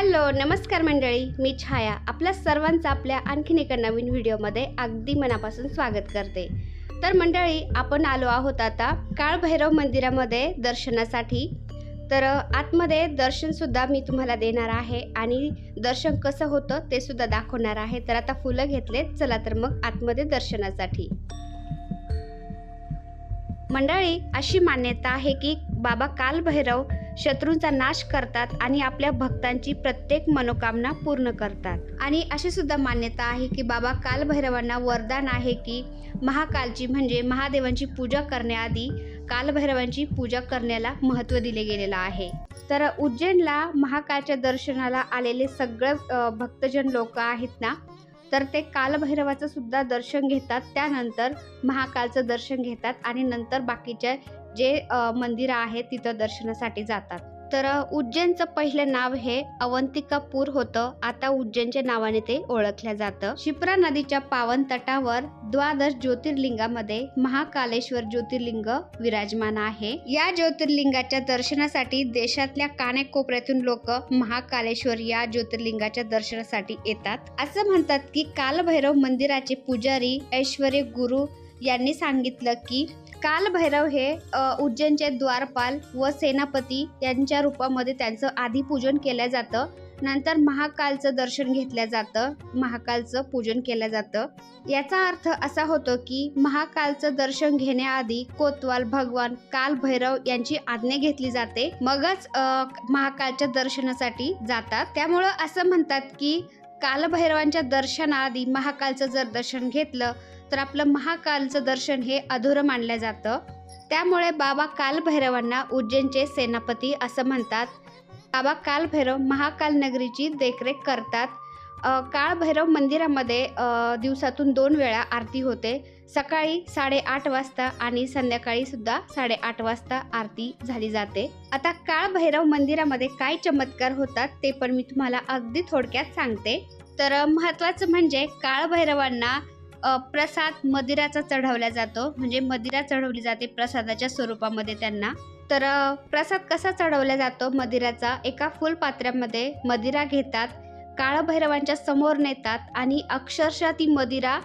Hello नमस्कार मंडळी मी छाया. आपल्या सर्वांचं आपल्या आणखीन एका नवीन व्हिडिओमध्ये अगदी मनापासून स्वागत करते. तर मंडळी आपण आलो आहोत आता काळभैरव मंदिरामध्ये दर्शनासाठी. तर आतमध्ये दर्शनसुद्धा मी तुम्हाला देणार आहे आणि दर्शन कसं होतं ते सुद्धा दाखवणार आहे. तर आता फुलं घेतलेत चला तर मग आतमध्ये दर्शनासाठी. मंडळी अशी मान्यता आहे की बाबा कालभैरव शत्रूंचा नाश करतात आणि आपल्या भक्तांची प्रत्येक मनोकामना पूर्ण करतात. आणि अशी सुद्धा मान्यता आहे की बाबा कालभैरवांना वरदान आहे की महाकालची म्हणजे महादेवांची पूजा करण्याआधी कालभैरवांची पूजा करण्याला महत्त्व दिले गेलेलं आहे. तर उज्जैनला महाकालच्या दर्शनाला आलेले सगळे भक्तजन लोक आहेत ना तर ते कालभैरवाचं सुद्धा दर्शन घेतात. त्यानंतर महाकालचं दर्शन घेतात आणि नंतर बाकीच्या जे मंदिरं आहेत तिथं दर्शनासाठी जातात. तर उज्जैनचं पहिलं नाव हे अवंतिकापूर होतं. आता उज्जैनच्या नावाने ते ओळखलं जातं. शिप्रा नदीच्या पावन तटावर द्वादश ज्योतिर्लिंगामध्ये महाकालेश्वर ज्योतिर्लिंग विराजमान आहे. या ज्योतिर्लिंगाच्या दर्शनासाठी देशातल्या कानेकोपऱ्यातून लोक महाकालेश्वर या ज्योतिर्लिंगाच्या दर्शनासाठी येतात. असं म्हणतात की कालभैरव मंदिराचे पुजारी ऐश्वर्य गुरु यांनी सांगितलं की कालभैरव हे उज्जैनचे द्वारपाल व सेनापती यांच्या रूपामध्ये त्यांचं आधी पूजन केलं जातं. नंतर महाकालचं दर्शन घेतलं जातं. महाकालचं पूजन केलं जातं. याचा अर्थ असा होतो की महाकालचं दर्शन घेण्याआधी कोतवाल भगवान कालभैरव यांची आज्ञा घेतली जाते. मगच महाकालच्या दर्शनासाठी जातात. त्यामुळं असं म्हणतात की कालभैरवांच्या दर्शनाआधी महाकालचं जर दर्शन घेतलं तर आपलं महाकालचं दर्शन हे अधुरं मानलं जातं. त्यामुळे बाबा कालभैरवांना उज्जैनचे सेनापती असं म्हणतात. बाबा कालभैरव महाकाल नगरीची देखरेख करतात. काळभैरव मंदिरामध्ये दिवसातून दोन वेळा आरती होते. सकाळी साडेआठ वाजता आणि संध्याकाळी सुद्धा साडेआठ वाजता आरती झाली जाते. आता काळभैरव मंदिरामध्ये काय चमत्कार होतात ते पण मी तुम्हाला अगदी थोडक्यात सांगते. तर महत्त्वाचं म्हणजे काळभैरवांना प्रसाद मदिराचा चढवला जातो. म्हणजे मदिरा चढवली जाते प्रसादाच्या स्वरूपामध्ये त्यांना. तर प्रसाद कसा चढवला जातो मदिराचा? एका फुलपात्र्यामध्ये मदिरा घेतात काळभैरवांच्या समोर नेतात आणि अक्षरशः ती मदिरा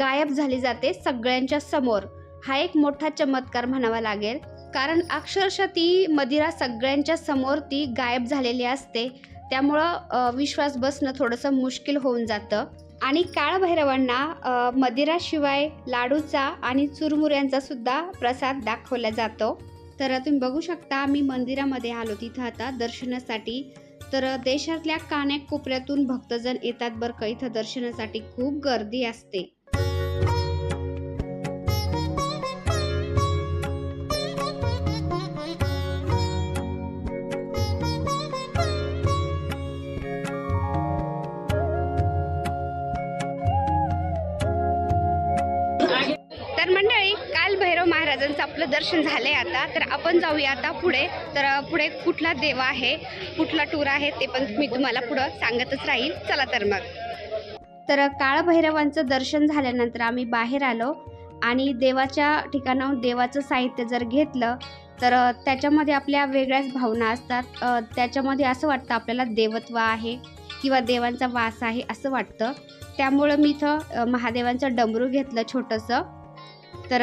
गायब झाली जाते सगळ्यांच्या समोर. हा एक मोठा चमत्कार म्हणावा लागेल. कारण अक्षरशः ती मदिरा सगळ्यांच्या समोर ती गायब झालेली असते. त्यामुळं विश्वास बसणं थोडंसं मुश्किल होऊन जातं. आणि काळभैरवांना मदिराशिवाय लाडूचा आणि चुरमुऱ्यांचा सुद्धा प्रसाद दाखवला जातो. तर तुम्ही बघू शकता मी मंदिरामध्ये आलो तिथं आता दर्शनासाठी. तर देशातल्या कानाकोपऱ्यातून भक्तजण येतात बरं का इथं दर्शनासाठी. खूप गर्दी असते. दर्शन झाले आता. तर आपण जाऊया आता पुढे. तर पुढे कुठला देव आहे कुठला टूर आहे ते पण मी तुम्हाला पुढं सांगतच राहील. चला तर मग. तर काळभैरवांचं दर्शन झाल्यानंतर आम्ही बाहेर आलो आणि देवाच्या ठिकाणाहून देवाचं साहित्य जर घेतलं तर त्याच्यामध्ये आपल्या वेगळ्याच भावना असतात. त्याच्यामध्ये असं वाटतं आपल्याला देवत्व आहे किंवा देवांचा वास आहे असं वाटतं. त्यामुळं मी इथं महादेवांचं डमरू घेतलं छोटंसं. तर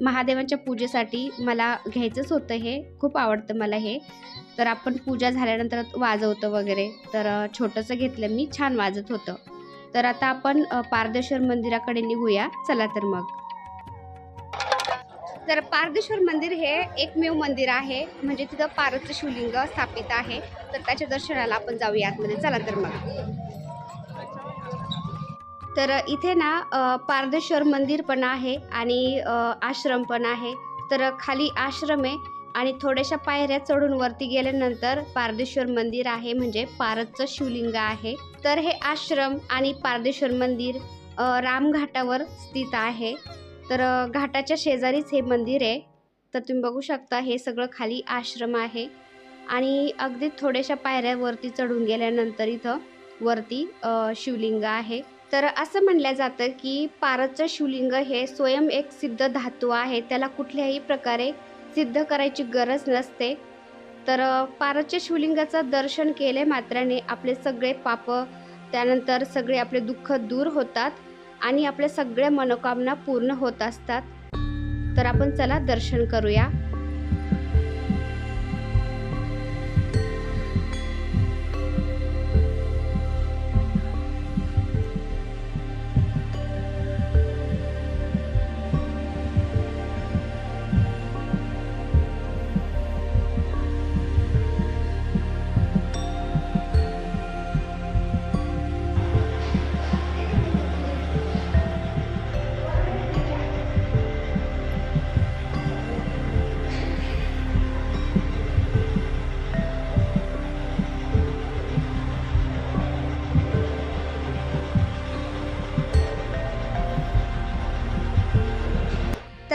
महादेवांच्या पूजेसाठी मला घ्यायचंच होतं हे. खूप आवडतं मला हे. तर आपण पूजा झाल्यानंतर वाजवतो वगैरे. तर छोटंसं घेतलं मी छान वाजत होतं. तर आता आपण पारदेश्वर मंदिराकडे निघूया. चला तर मग. तर पारदेश्वर मंदिर हे एकमेव मंदिर आहे. म्हणजे तिथं पारचं शिवलिंग स्थापित आहे. तर त्याच्या दर्शनाला आपण जाऊया आतमध्ये. चला तर मग. तर इथे ना पारदेश्वर मंदिर पण आहे आणि आश्रम पण आहे. तर खाली आश्रम आहे आणि थोड्याशा पायऱ्या चढून वरती गेल्यानंतर पारदेश्वर मंदिर आहे म्हणजे पारदचं शिवलिंग आहे. तर हे आश्रम आणि पारदेश्वर मंदिर रामघाटावर स्थित आहे. तर घाटाच्या शेजारीच हे मंदिर आहे. तर तुम्ही बघू शकता हे सगळं खाली आश्रम आहे. आणि अगदी थोड्याशा पायऱ्यावरती चढून गेल्यानंतर इथं वरती शिवलिंग आहे. तर असं म्हणलं जातं की पारचं शिवलिंग हे स्वयं एक सिद्ध धातू आहे. त्याला कुठल्याही प्रकारे सिद्ध करायची गरज नसते. तर अ, पारच्या शिवलिंगाचं दर्शन केले मात्राने आपले सगळे पाप त्यानंतर सगळे आपले दुःख दूर होतात आणि आपल्या सगळ्या मनोकामना पूर्ण होत असतात. तर आपण चला दर्शन करूया.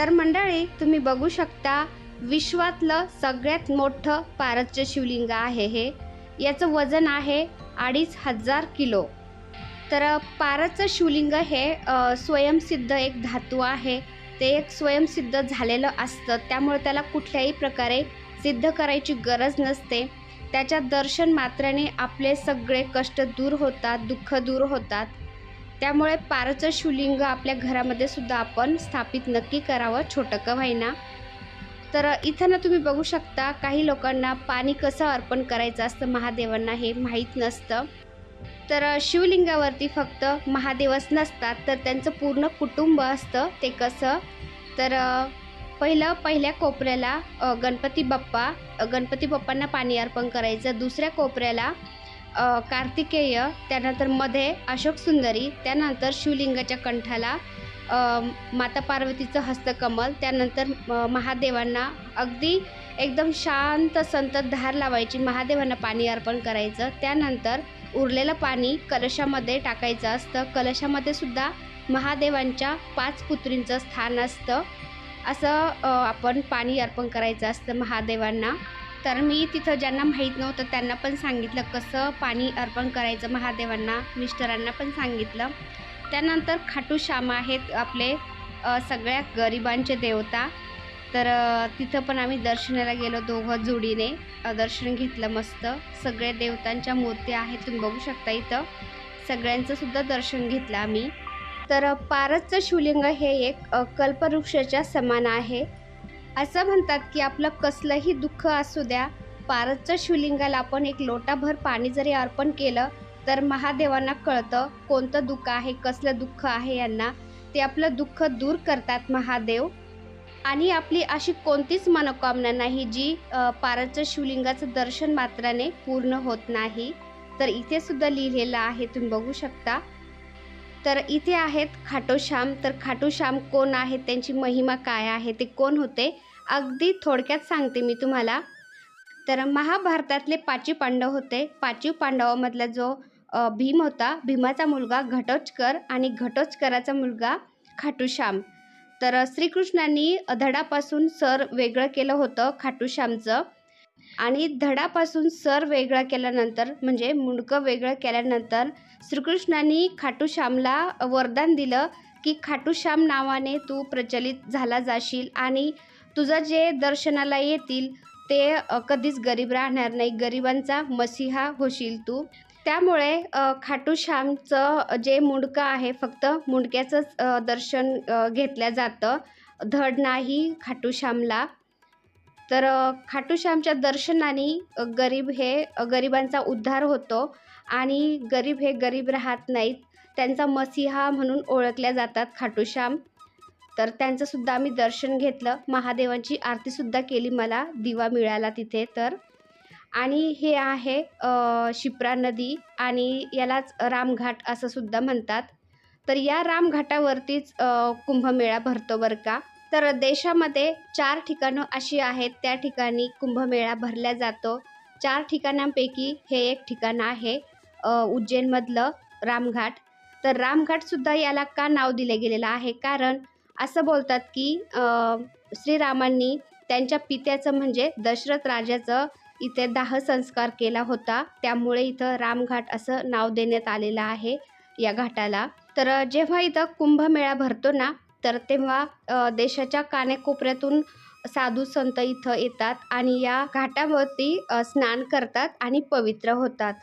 तर मंडळी तुम्ही बघू शकता विश्वातलं सगळ्यात मोठं पारसचं शिवलिंग आहे हे. याचं वजन आहे अडीच हजार किलो. तर पारसचं शिवलिंग हे स्वयंसिद्ध एक धातू आहे. ते एक स्वयंसिद्ध झालेलं असतं. त्यामुळे त्याला कुठल्याही प्रकारे सिद्ध करायची गरज नसते. त्याच्या दर्शन मात्राने आपले सगळे कष्ट दूर होतात दुःख दूर होतात. त्यामुळे पारचं शिवलिंग आपल्या घरामध्ये सुद्धा आपण स्थापित नक्की करावं छोटं का व्हायना. तर इथं ना तुम्ही बघू शकता काही लोकांना पाणी कसं अर्पण करायचं असतं महादेवांना हे माहीत नसतं. तर शिवलिंगावरती फक्त महादेवच नसतात तर त्यांचं पूर्ण कुटुंब असतं ते कसं. तर पहिलं पहिल्या कोपऱ्याला गणपती बाप्पा गणपती बाप्पांना पाणी अर्पण करायचं. दुसऱ्या कोपऱ्याला कार्तिकेय त्यानंतरमध्ये अशोक सुंदरी त्यानंतर शिवलिंगाच्या कंठाला माता पार्वतीचं हस्तकमल त्यानंतर महादेवांना अगदी एकदम शांत संत धार लावायची महादेवांना पाणी अर्पण करायचं. त्यानंतर उरलेलं पाणी कलशामध्ये टाकायचं असतं. कलशामध्ये सुद्धा महादेवांच्या पाच पुत्रींचं स्थान असतं. असं आपण पाणी अर्पण करायचं असतं महादेवांना. तर मी तिथं ज्यांना माहीत नव्हतं त्यांना पण सांगितलं कसं पाणी अर्पण करायचं. महादेवांना मिस्टरांना पण सांगितलं. त्यानंतर खाटू श्याम आहेत आपले सगळ्या गरिबांचे देवता. तर तिथं पण आम्ही दर्शनाला गेलो दोघं जोडीने. दर्शन घेतलं मस्त. सगळ्या देवतांच्या मूर्त्या आहेत तुम्ही बघू शकता इथं. सगळ्यांचंसुद्धा दर्शन घेतलं आम्ही. तर पारसचं शिवलिंग हे एक कल्पवृक्षाच्या समान आहे. असं म्हणतात की आपलं कसलंही दुःख असू द्या पारसच्या शिवलिंगाला आपण एक लोटाभर पाणी जरी अर्पण केलं तर महादेवांना कळतं कोणतं दुःख आहे कसलं दुःख आहे यांना. ते आपलं दुःख दूर करतात महादेव. आणि आपली अशी कोणतीच मनोकामना नाही जी पारसच्या शिवलिंगाचं दर्शन मात्राने पूर्ण होत नाही. तर इथे सुद्धा लिहिलेलं आहे तुम्ही बघू शकता. तर इथे आहेत खाटोश्याम तर खाटोश्याम कोण आहेत? त्यांची महिमा काय आहे? ते कोण होते? अगदी थोडक्यात सांगते मी तुम्हाला. तर महाभारतातले पाचवी पांडव होते. पाचवी पांडवामधला जो भीम होता भीमाचा मुलगा घटोचकर आणि घटोचकराचा मुलगा खाटूश्याम तर श्रीकृष्णांनी धडापासून सर वेगळं केलं होतं खाटूश्यामचं आणि धडापासून सर वेगळं केल्यानंतर म्हणजे मुंडकं वेगळं केल्यानंतर श्रीकृष्णांनी खाटूश्यामला वरदान दिलं की खाटूश्याम नावाने तू प्रचलित झाला जाशील आणि तुझं जे दर्शनाला येतील ते कधीच गरीब राहणार नाही. गरिबांचा मसिहा होशील तू. त्यामुळे खाटूश्यामचं जे मुंडकं आहे फक्त मुंडक्याचंच दर्शन घेतलं जातं. धड नाही खाटूश्यामला तर खाटूश्यामच्या दर्शनाने गरीब हे गरिबांचा उद्धार होतो आणि गरीब हे गरीब राहत नाहीत. त्यांचा मसिहा म्हणून ओळखल्या जातात खाटूश्याम. तर त्यांचंसुद्धा आम्ही दर्शन घेतलं. महादेवांची आरतीसुद्धा केली मला. दिवा मिळाला तिथे तर. आणि हे आहे शिप्रा नदी आणि यालाच रामघाट असंसुद्धा म्हणतात. तर या रामघाटावरतीच कुंभमेळा भरतो बरं का. तर देशामध्ये चार ठिकाणं अशी आहेत. त्या ठिकाणी कुंभमेळा भरला जातो. चार ठिकाणांपैकी हे एक ठिकाण आहे उज्जैनमधलं रामघाट. तर रामघाटसुद्धा याला का नाव दिलं गेलेलं आहे? कारण असं बोलतात की श्रीरामांनी त्यांच्या पित्याचं म्हणजे दशरथ राजाचं इथे दाह संस्कार केला होता. त्यामुळे इथं रामघाट असं नाव देण्यात आलेलं आहे या घाटाला. तर जेव्हा इथं कुंभमेळा भरतो ना तर तेव्हा देशाच्या कानेकोपऱ्यातून साधू संत इथं येतात आणि या घाटावरती स्नान करतात आणि पवित्र होतात.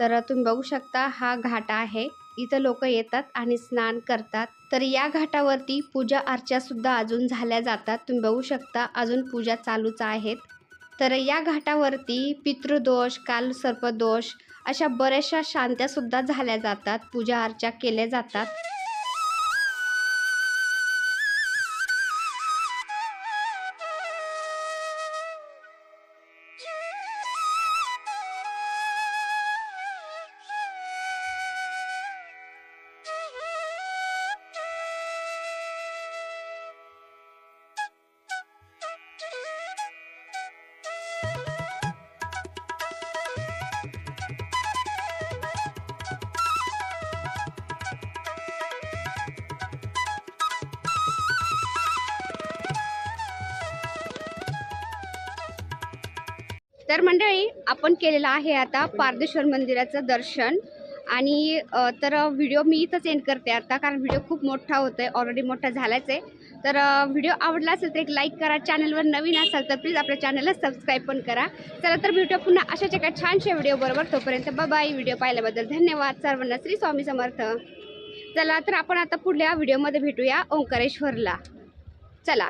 तर तुम्ही बघू शकता हा घाट आहे. इथं लोक येतात आणि स्नान करतात. तर या घाटावरती पूजा अर्चासुद्धा अजून झाल्या जातात. तुम्ही बघू शकता अजून पूजा चालूच आहेत. तर या घाटावरती पितृदोष काल सर्पदोष अशा बऱ्याचशा शांत्यासुद्धा झाल्या जातात. पूजा अर्चा केल्या जातात. तर मंडळी आपण केलेलं आहे आता पारदेश्वर मंदिराचं दर्शन. आणि तर व्हिडिओ मी इथंच एंड करते आता कारण व्हिडिओ खूप मोठा होतो आहे ऑलरेडी मोठा झालाच आहे. तर व्हिडिओ आवडला असेल तर एक लाईक करा चॅनलवर नवीन असाल तर प्लीज आपल्या चॅनलला सबस्क्राईब पण करा. चला तर व्हिडिओ पुन्हा अशाच एका छानशा व्हिडिओ बरोबर. तोपर्यंत बाबाई व्हिडिओ पाहिल्याबद्दल धन्यवाद. सर्वांना श्री स्वामी समर्थ. चला तर आपण आता पुढल्या व्हिडिओमध्ये भेटूया ओंकारेश्वरला. चला.